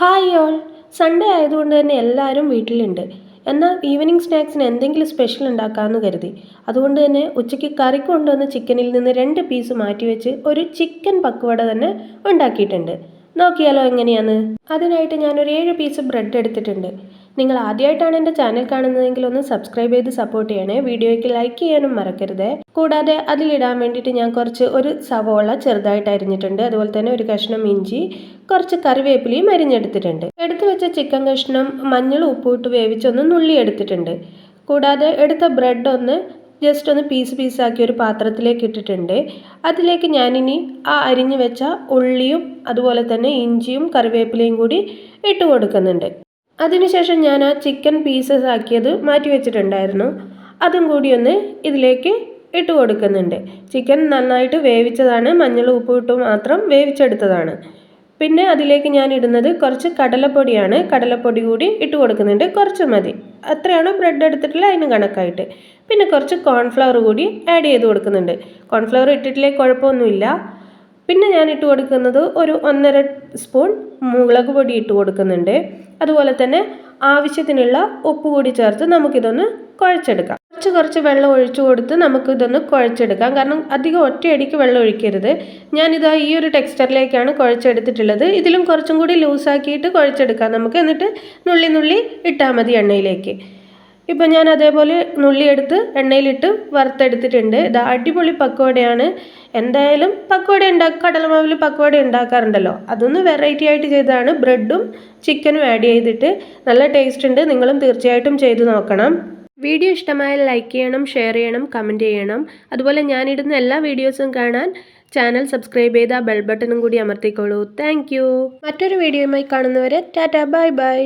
Hi all Sunday ആയതുകൊണ്ട് തന്നെ എല്ലാവരും വീട്ടിലുണ്ട്. എന്നാൽ ഈവനിങ് സ്നാക്സിന് എന്തെങ്കിലും സ്പെഷ്യൽ ഉണ്ടാക്കാമെന്ന് കരുതി. അതുകൊണ്ട് തന്നെ ഉച്ചയ്ക്ക് കറി കൊണ്ടുവന്ന ചിക്കനിൽ നിന്ന് രണ്ട് പീസ് മാറ്റി വെച്ച് ഒരു ചിക്കൻ പക്കുവട തന്നെ ഉണ്ടാക്കിയിട്ടുണ്ട്. നോക്കിയാലോ എങ്ങനെയാണ് അതിനായിട്ട് ഞാനൊരു ഏഴ് പീസ് ബ്രെഡ് എടുത്തിട്ടുണ്ട്. നിങ്ങൾ ആദ്യമായിട്ടാണ് എന്റെ ചാനൽ കാണുന്നതെങ്കിൽ ഒന്ന് സബ്സ്ക്രൈബ് ചെയ്ത് സപ്പോർട്ട് ചെയ്യണേ. വീഡിയോയ്ക്ക് ലൈക്ക് ചെയ്യാനും മറക്കരുത്. കൂടാതെ അതിലിടാൻ വേണ്ടിയിട്ട് ഞാൻ കുറച്ച് ഒരു സവോള ചെറുതായിട്ട് അരിഞ്ഞിട്ടുണ്ട്. അതുപോലെ തന്നെ ഒരു കഷ്ണം ഇഞ്ചി കുറച്ച് കറിവേപ്പിലയും അരിഞ്ഞെടുത്തിട്ടുണ്ട്. എടുത്തു വെച്ച ചിക്കൻ കഷ്ണം മഞ്ഞൾ ഉപ്പിട്ട് വേവിച്ചൊന്ന് നുള്ളി എടുത്തിട്ടുണ്ട്. കൂടാതെ എടുത്ത ബ്രെഡ് ഒന്ന് ജസ്റ്റ് ഒന്ന് പീസ് പീസാക്കി ഒരു പാത്രത്തിലേക്ക് ഇട്ടിട്ടുണ്ട്. അതിലേക്ക് ഞാനിനി ആ അരിഞ്ഞു വെച്ച ഉള്ളിയും അതുപോലെ തന്നെ ഇഞ്ചിയും കറിവേപ്പിലയും കൂടി ഇട്ട് കൊടുക്കുന്നുണ്ട്. അതിനുശേഷം ഞാൻ ആ ചിക്കൻ പീസസ് ആക്കിയത് മാറ്റി വെച്ചിട്ടുണ്ടായിരുന്നു. അതും കൂടി ഒന്ന് ഇതിലേക്ക് ഇട്ട് കൊടുക്കുന്നുണ്ട്. ചിക്കൻ നന്നായിട്ട് വേവിച്ചതാണ്. മഞ്ഞൾ ഉപ്പ് ഇട്ട് മാത്രം വേവിച്ചെടുത്തതാണ്. പിന്നെ അതിലേക്ക് ഞാൻ ഇടുന്നത് കുറച്ച് കടലപ്പൊടിയാണ്. കടലപ്പൊടി കൂടി ഇട്ട് കൊടുക്കുന്നുണ്ട്. കുറച്ച് മതി. അത്രയാണ് ബ്രെഡ് എടുത്തിട്ടുള്ള അതിന് കണക്കായിട്ട്. പിന്നെ കുറച്ച് കോൺഫ്ലവർ കൂടി ആഡ് ചെയ്ത് കൊടുക്കുന്നുണ്ട്. കോൺഫ്ലവർ ഇട്ടിട്ടില്ലേ കുഴപ്പമൊന്നുമില്ല. പിന്നെ ഞാൻ ഇട്ട് കൊടുക്കുന്നത് ഒരു ഒന്നര സ്പൂൺ മുളക് പൊടി ഇട്ട് കൊടുക്കുന്നുണ്ട്. അതുപോലെ തന്നെ ആവശ്യത്തിനുള്ള ഉപ്പ് കൂടി ചേർത്ത് നമുക്കിതൊന്ന് കുഴച്ചെടുക്കാം. കുറച്ച് കുറച്ച് വെള്ളം ഒഴിച്ചു കൊടുത്ത് നമുക്കിതൊന്ന് കുഴച്ചെടുക്കാം. കാരണം അധികം ഒറ്റയടിക്ക് വെള്ളം ഒഴിക്കരുത്. ഞാനിതാ ഈ ഒരു ടെക്സ്ചറിലേക്കാണ് കുഴച്ചെടുത്തിട്ടുള്ളത്. ഇതിലും കുറച്ചും കൂടി ലൂസാക്കിയിട്ട് കുഴച്ചെടുക്കാം നമുക്ക്. എന്നിട്ട് നുള്ളി നുള്ളി ഇട്ടാൽ മതി എണ്ണയിലേക്ക്. ഇപ്പം ഞാൻ അതേപോലെ നുള്ളിയെടുത്ത് എണ്ണയിലിട്ട് വറുത്തെടുത്തിട്ടുണ്ട്. ഇത് അടിപൊളി പക്കോടയാണ് എന്തായാലും പക്കോട ഉണ്ടാക്കുക കടലമാവിൽ പക്കോട ഉണ്ടാക്കാറുണ്ടല്ലോ. അതൊന്ന് വെറൈറ്റി ആയിട്ട് ചെയ്തതാണ്. ബ്രെഡും ചിക്കനും ആഡ് ചെയ്തിട്ട് നല്ല ടേസ്റ്റ് ഉണ്ട്. നിങ്ങളും തീർച്ചയായിട്ടും ചെയ്തു നോക്കണം. വീഡിയോ ഇഷ്ടമായാൽ ലൈക്ക് ചെയ്യണം ഷെയർ ചെയ്യണം കമന്റ് ചെയ്യണം. അതുപോലെ ഞാനിടുന്ന എല്ലാ വീഡിയോസും കാണാൻ ചാനൽ സബ്സ്ക്രൈബ് ചെയ്ത് ബെൽ ബട്ടണും കൂടി അമർത്തിക്കോളൂ. താങ്ക് മറ്റൊരു വീഡിയോയുമായി കാണുന്നവരെ ടാറ്റ ബൈ ബൈ